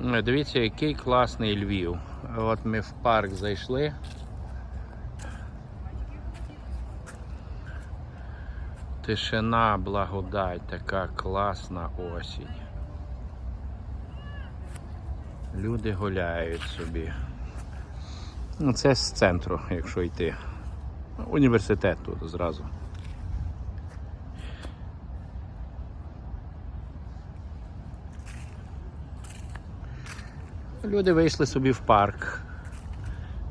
Дивіться, який класний Львів. От ми в парк зайшли. Тишина, благодать, така класна осінь. Люди гуляють собі. Ну, це з центру, якщо йти. Університет тут зразу. Люди вийшли собі в парк.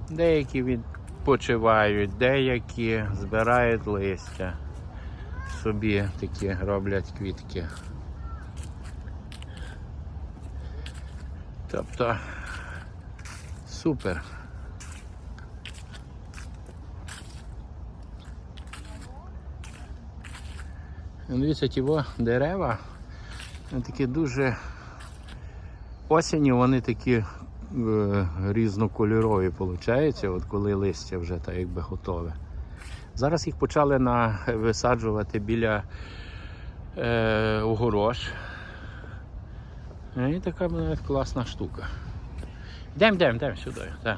Деякі відпочивають, деякі збирають листя. Собі такі роблять квітки. Тобто супер. Дивіться, ті дерева, вони такі дуже осінню вони такі е, різнокольорові виходить, от коли листя вже так якби готове. Зараз їх почали на, висаджувати біля е, огорош. І така навіть класна штука. Йдемо, йдемо, йдемо сюди. Так.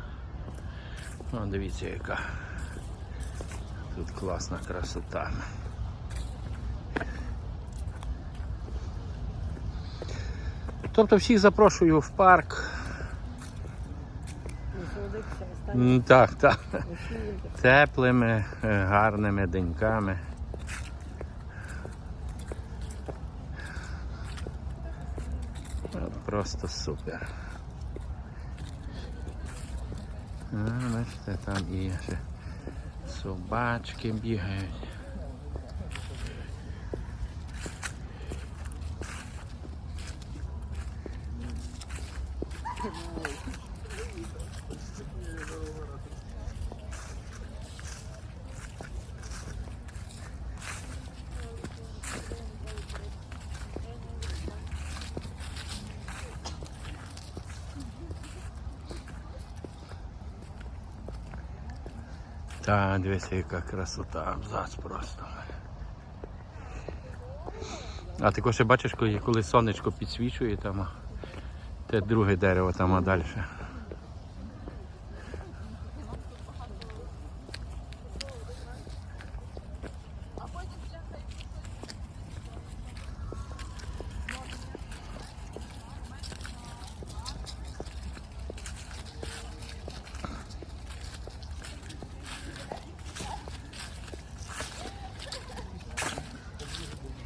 О, дивіться, яка тут класна красота. Тобто всіх запрошую в парк. Так, так. Теплими, е, гарними деньками. Просто супер. А, бачите, там і ще собачки бігають. Та, дивіться, яка красота, абзац просто. А також бачиш, коли, сонечко підсвічує там, те друге дерево там а далі.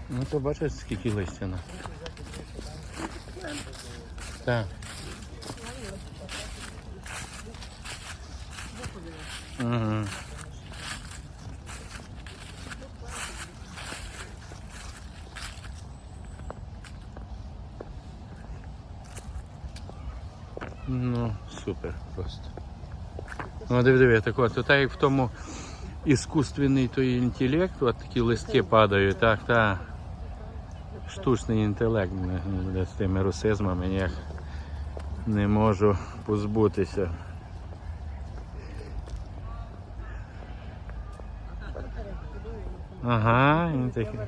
Ну то бачиш, скільки листя на. Так. Угу. Ну, супер просто. Ну, диви, диви, так от, так як в тому іскусственний той інтелект, от такі листки падають, так, так. Штучний інтелект не з тими русизмами ніяк не можу позбутися. Ага, він такий.